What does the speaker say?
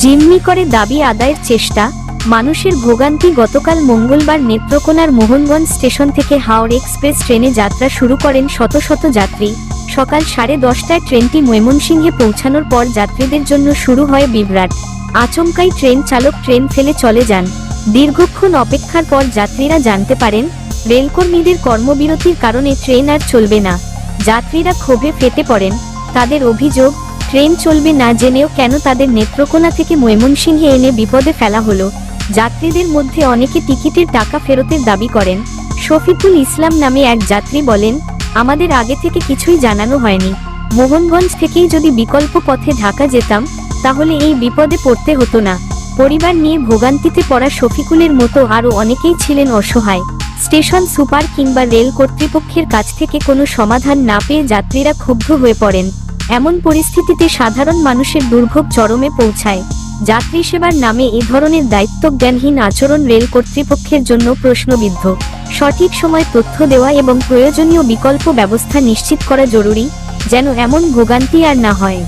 জিম্মি করে দাবি আদায়ের চেষ্টা, মানুষের ভোগান্তি গতকাল মঙ্গলবার নেত্রকোনার মোহনগঞ্জ স্টেশন থেকে হাওড় এক্সপ্রেস ট্রেনে যাত্রা শুরু করেন শত শত যাত্রী। সকাল সাড়ে দশটায় ট্রেনটি ময়মনসিংহে পৌঁছানোর পর যাত্রীদের জন্য শুরু হয় বিভ্রাট। আচমকাই ট্রেন চালক ট্রেন ফেলে চলে যান। দীর্ঘক্ষণ অপেক্ষার পর যাত্রীরা জানতে পারেন, রেলকর্মীদের কর্মবিরতির কারণে ট্রেন আর চলবে না। যাত্রীরা ক্ষোভে ফেটে পড়েন। তাদের অভিযোগ ট্রেন চলবে না জেনেও কেন তাদের নেত্রকোনা থেকে ময়মনসিংহে এনে বিপদে ফেলা হলো। যাত্রীদের মধ্যে অনেকে টিকিটের টাকা ফেরতের দাবি করেন। শফিকুল ইসলাম নামে এক যাত্রী বলেন, আমাদের আগে থেকে কিছুই জানানো হয়নি। মোহনগঞ্জ থেকেই যদি বিকল্প পথে ঢাকা যেতাম, তাহলে এই বিপদে পড়তে হতো না। পরিবার নিয়ে ভোগান্তিতে পড়া শফিকুলের মতো আরও অনেকেই ছিলেন অসহায়। স্টেশন সুপার কিংবা রেল কর্তৃপক্ষের কাছ থেকে কোনো সমাধান না পেয়ে যাত্রীরা ক্ষুব্ধ হয়ে পড়েন। এমন পরিস্থিতিতে সাধারণ মানুষের দুর্ভোগ চরমে পৌঁছায়। যাত্রী সেবার নামে এ ধরনের দায়িত্বজ্ঞানহীন আচরণ রেল কর্তৃপক্ষের জন্য প্রশ্নবিদ্ধ। সঠিক সময় তথ্য দেওয়া এবং প্রয়োজনীয় বিকল্প ব্যবস্থা নিশ্চিত করা জরুরি, যেন এমন ভোগান্তি আর না হয়।